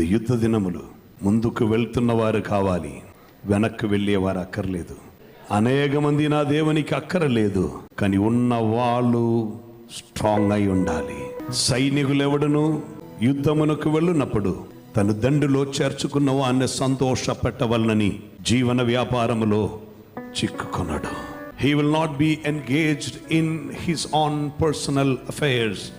ఇది యుద్ధ దినములు. ముందుకు వెళ్తున్న వారు కావాలి. వెనక్కి వెళ్ళేవారు అక్కర్లేదు. అనేక మంది నా దేవునికి అక్కరలేదు. కానీ ఉన్న వాళ్ళు స్ట్రాంగ్ అయి ఉండాలి. సైనికులు యుద్ధమునకు వెళ్ళినప్పుడు తను దండులో చేర్చుకున్న వాడిని సంతోషపెట్టవలనని జీవన వ్యాపారములో చిక్కుకున్నాడు he will not be engaged in his own personal affairs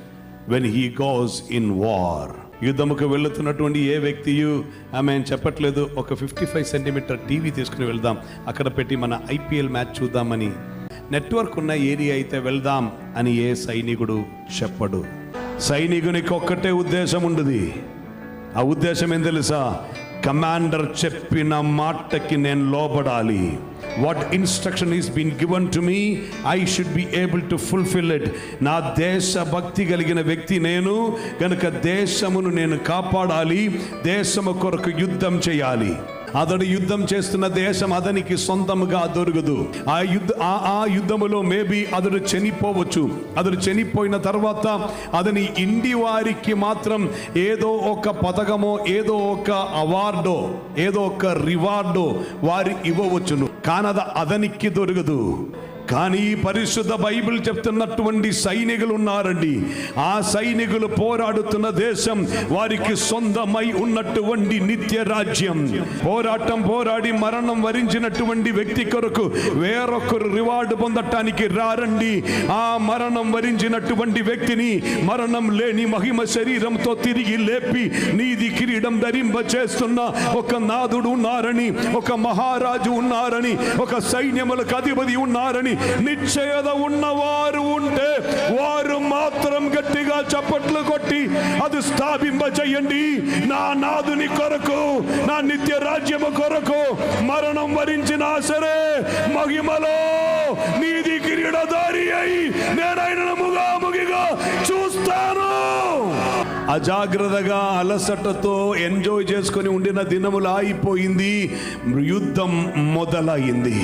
when he goes in war యుద్ధముకు వెళుతున్నటువంటి ఏ వ్యక్తియు ఆమె చెప్పట్లేదు. ఒక ఫిఫ్టీ ఫైవ్ సెంటీమీటర్ టీవీ తీసుకుని వెళ్దాం. అక్కడ పెట్టి మన ఐపీఎల్ మ్యాచ్ చూద్దామని. నెట్వర్క్ ఉన్న ఏరియా అయితే వెళ్దాం అని ఏ సైనికుడు చెప్పడు. సైనికునికి ఒక్కటే ఉద్దేశం ఉండదు. ఆ ఉద్దేశం ఏం తెలుసా? కమాండర్ చెప్పిన మాటకి నేను లోబడాలి. What instruction is been given to me I should be able to fulfil it నా దేశ భక్తి కలిగిన వ్యక్తి నేను కనుక దేశమును నేను కాపాడాలి దేశము కొరకు యుద్ధం చేయాలి. అతడు యుద్ధం చేస్తున్న దేశం అతనికి సొంతముగా దొరకదు. ఆ యుద్ధ ఆ ఆ యుద్ధములో మేబీ అతడు చనిపోవచ్చు. అతడు చనిపోయిన తర్వాత అతని ఇంటి వారికి మాత్రం ఏదో ఒక పథకమో ఏదో ఒక అవార్డో ఏదో ఒక రివార్డో వారి ఇవ్వవచ్చును. కానద అతనికి దొరకదు. కానీ ఈ పరిశుద్ధ బైబిల్ చెప్తున్నటువంటి సైనికులు ఉన్నారండి ఆ సైనికులు పోరాడుతున్న దేశం వారికి సొంతమై ఉన్నటువంటి నిత్య రాజ్యం. పోరాటం పోరాడి మరణం వరించినటువంటి వ్యక్తి కొరకు వేరొకరు రివార్డు పొందటానికి రారండి. ఆ మరణం వరించినటువంటి వ్యక్తిని మరణం లేని మహిమ శరీరంతో తిరిగి లేపి నీది కిరీటం ధరింప చేస్తున్న ఒక నాదుడు ఉన్నారని ఒక మహారాజు ఉన్నారని ఒక సైన్యములకు అధిపతి ఉన్నారని నిశ్చయత ఉన్నవారు ఉంటే వారు మాత్రం గట్టిగా చప్పట్లు కొట్టి అది స్థాపింప చెయ్యండి నా నాదుని కొరకు నా నిత్య రాజ్యము కొరకు మరణం వరించినా సరే మహిమలో నీది కిరీడదారి అయి నేనైన ముగాముగిగా చూస్తాను. అజాగ్రత్తగా అలసటతో ఎంజాయ్ చేసుకొని ఉండిన దినములు ఆగిపోయింది. యుద్ధం మొదలైంది.